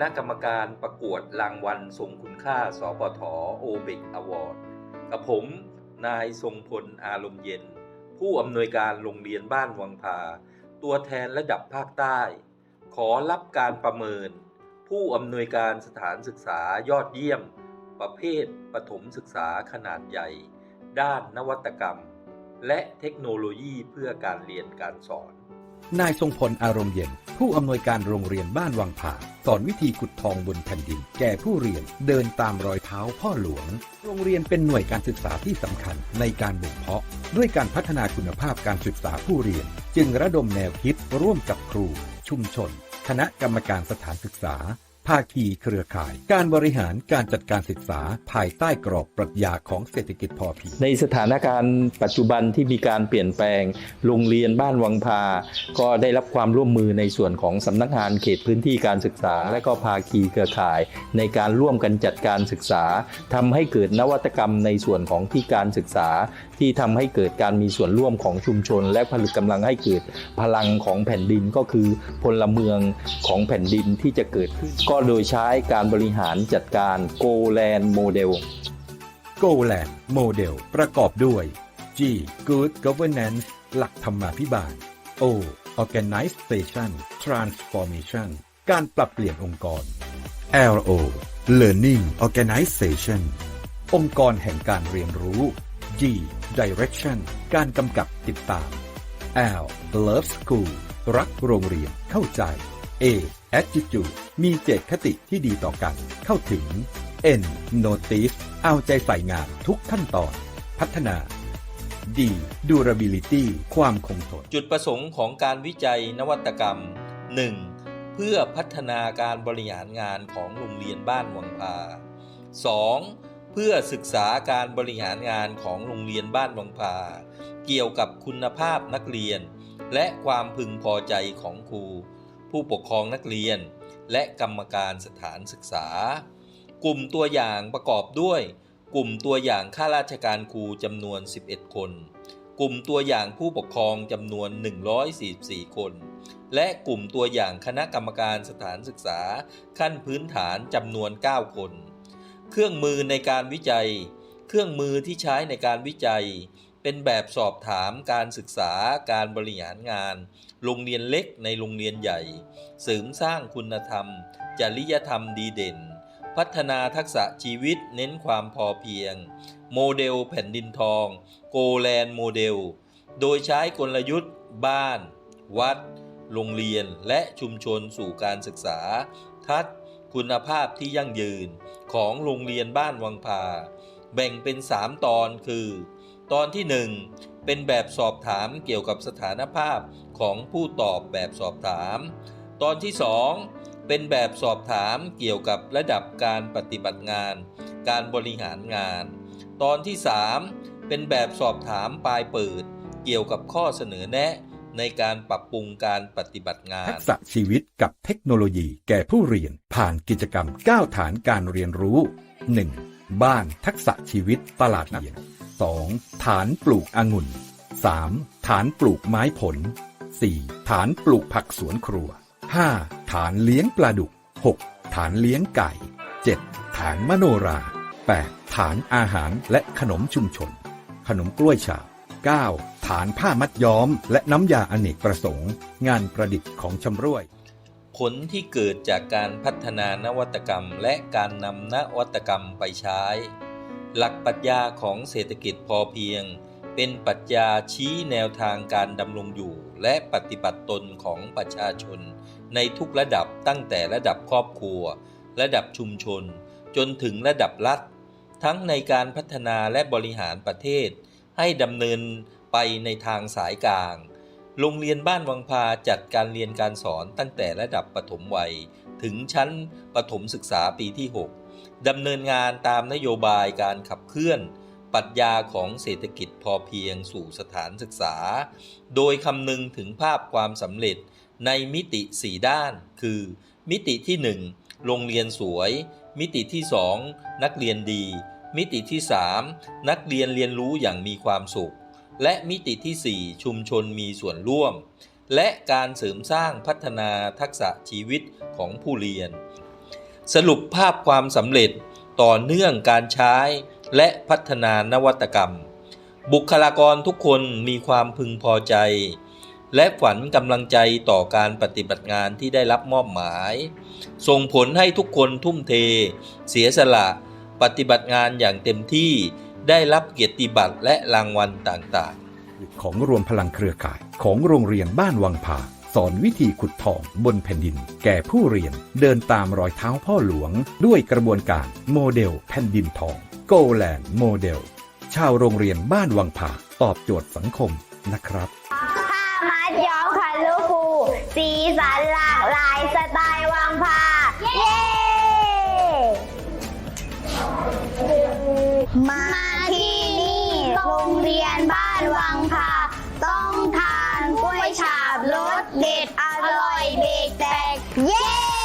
ณะกรรมการประกวดรางวัลทรงคุณค่า สปทโอเบกอวอร์ดกับผม นายทรงพลอารมณ์เย็น ผู้อำนวยการโรงเรียนบ้านวังพา ตัวแทนระดับภาคใต้ ขอรับการประเมิน ผู้อำนวยการสถานศึกษายอดเยี่ยม ประเภทประถมศึกษาขนาดใหญ่ ด้านนวัตกรรม และเทคโนโลยีเพื่อการเรียนการสอน นายทรงพลอารมณ์เย็น ผู้อำนวยการโรงเรียนบ้านวังผาสอนวิธีขุดทองบนแผ่นดิน แก่ผู้เรียนเดินตามรอยเท้าพ่อหลวง โรงเรียนเป็นหน่วยการศึกษาที่สำคัญในการบ่มเพาะ ด้วยการพัฒนาคุณภาพการศึกษาผู้เรียน จึงระดมแนวคิดร่วมกับครู ชุมชน คณะกรรมการสถานศึกษา ภาคีเครือข่าย การบริหารการจัดการศึกษาภายใต้กรอบปรัชญาของเศรษฐกิจพอเพียงในสถานการณ์ปัจจุบันที่มีการเปลี่ยนแปลง โรงเรียนบ้านวังพา ก็ได้รับความร่วมมือในส่วนของสำนักงานเขตพื้นที่การศึกษา และก็ภาคีเครือข่าย ในการร่วมกันจัดการศึกษาทำให้เกิดนวัตกรรมในส่วนของที่การศึกษา ที่ทำให้เกิดการมีส่วนร่วมของชุมชน และผลึกกำลังให้เกิดพลังของแผ่นดินก็คือพลเมืองของแผ่นดินที่จะเกิดขึ้นก็โดยใช้การบริหารจัดการโกแลนโมเดล Go Land Model ประกอบด้วย G Good Governance หลักธรรมาภิบาล O Organization Transformation การปรับเปลี่ยนองค์กร LO Learning Organization องค์กรแห่งการเรียนรู้ G Direction การกำกับติดตาม L Love School รักโรงเรียนเข้าใจ A Attitude มีเจตคติที่ดีต่อกัน เข้าถึง N Notice เอาใจใส่งานทุกขั้นตอน พัฒนา D Durability ความคงทน จุดประสงค์ของการวิจัยนวัตกรรม 1. เพื่อพัฒนาการบริหารงานของโรงเรียนบ้านวังพา 2. เพื่อศึกษาการบริหารงานของโรงเรียนบ้านวังพาเกี่ยวกับคุณภาพนักเรียน และความพึงพอใจของครู ผู้ปกครองนักเรียน และกรรมการสถานศึกษา กลุ่มตัวอย่างประกอบด้วย กลุ่มตัวอย่างข้าราชการครูจำนวน 11 คน กลุ่มตัวอย่างผู้ปกครองจำนวน 144 คน และกลุ่มตัวอย่างคณะกรรมการสถานศึกษาขั้นพื้นฐานจำนวน 9 คน เครื่องมือในการวิจัย เครื่องมือที่ใช้ในการวิจัย เป็นแบบสอบถามการศึกษาการบริหารงาน โรงเรียนเล็กในโรงเรียนใหญ่ เสริมสร้างคุณธรรม จริยธรรมดีเด่น พัฒนาทักษะชีวิตเน้นความพอเพียง โมเดลแผ่นดินทอง โกแลนด์โมเดล โดยใช้กลยุทธ์ บ้าน วัด โรงเรียนและชุมชนสู่การศึกษา ทัศน์ คุณภาพที่ยั่งยืนของโรงเรียนบ้านวังพา แบ่งเป็น 3 ตอนคือ ตอนที่ 1 เป็นแบบสอบถามเกี่ยวกับสถานภาพของผู้ตอบแบบสอบถาม ตอนที่ 2 เป็นแบบสอบถามเกี่ยวกับระดับการปฏิบัติงาน การบริหารงาน ตอนที่ 3 เป็นแบบสอบถามปลายเปิด เกี่ยวกับข้อเสนอแนะ ในการปรับปรุงการปฏิบัติงาน ทักษะชีวิตกับเทคโนโลยีแก่ผู้เรียนผ่านกิจกรรม9ฐานการเรียนรู้ 1. บ้านทักษะชีวิตตลาดเรียน 2. ฐานปลูกองุ่น 3. ฐานปลูกไม้ผล 4. ฐานปลูกผักสวนครัว 5. ฐานเลี้ยงปลาดุก 6. ฐานเลี้ยงไก่ 7. ฐานมโนรา 8. ฐานอาหารและขนมชุมชน ขนมกล้วยฉาบ 9. ฐานผ้ามัดย้อม และน้ำยาอเนกประสงค์ งานประดิษฐ์ของชำร่วย ผลที่เกิดจากการพัฒนานวัตกรรม และการนำนวัตกรรมไปใช้ หลักปรัชญาของเศรษฐกิจพอเพียง เป็นปรัชญาชี้แนวทางการดำรงอยู่ และปฏิบัติตนของประชาชน ในทุกระดับตั้งแต่ระดับครอบครัว ระดับชุมชน จนถึงระดับรัฐ ทั้งในการพัฒนาและบริหารประเทศ ให้ดำเนิน ไปในทางสายกลาง โรงเรียนบ้านวังพาจัดการเรียนการสอนตั้งแต่ระดับปฐมวัย ถึงชั้นประถมศึกษาปีที่ 6ดำเนินงานตามนโยบายการขับเคลื่อนปรัชญาของเศรษฐกิจพอเพียงสู่สถานศึกษา โดยคำนึงถึงภาพความสำเร็จในมิติ4ด้าน คือ มิติที่ 1 โรงเรียนสวย มิติที่ 2 นักเรียนดี มิติที่ 3 นักเรียนเรียนรู้อย่างมีความสุข และมิติที่ 4 ชุมชนมีส่วนร่วม และการเสริมสร้างพัฒนาทักษะชีวิตของผู้เรียน สรุปภาพความสำเร็จต่อเนื่องการใช้และพัฒนานวัตกรรม บุคลากรทุกคนมีความพึงพอใจ และฝันกำลังใจต่อการปฏิบัติงานที่ได้รับมอบหมาย ส่งผลให้ทุกคนทุ่มเท เสียสละ ปฏิบัติงานอย่างเต็มที่ ได้รับเกียรติบัตรและรางวัลต่างๆ ของรวมพลังเครือข่ายของโรงเรียนบ้านวังผาสอนวิธีขุดทองบนแผ่นดิน แก่ผู้เรียนเดินตามรอยเท้าพ่อหลวง ด้วยกระบวนการโมเดลแผ่นดินทองโกแลนด์โมเดลชาวโรงเรียนบ้านวังผาตอบโจทย์สังคมนะครับผ้ามัดย้อมคันลูกฟูสีสันหลากหลายสไตล์วังพาเย้มาานวังพาต้องทานกล้วยฉาบรสเด็ดอร่อยเบรกแตก เย้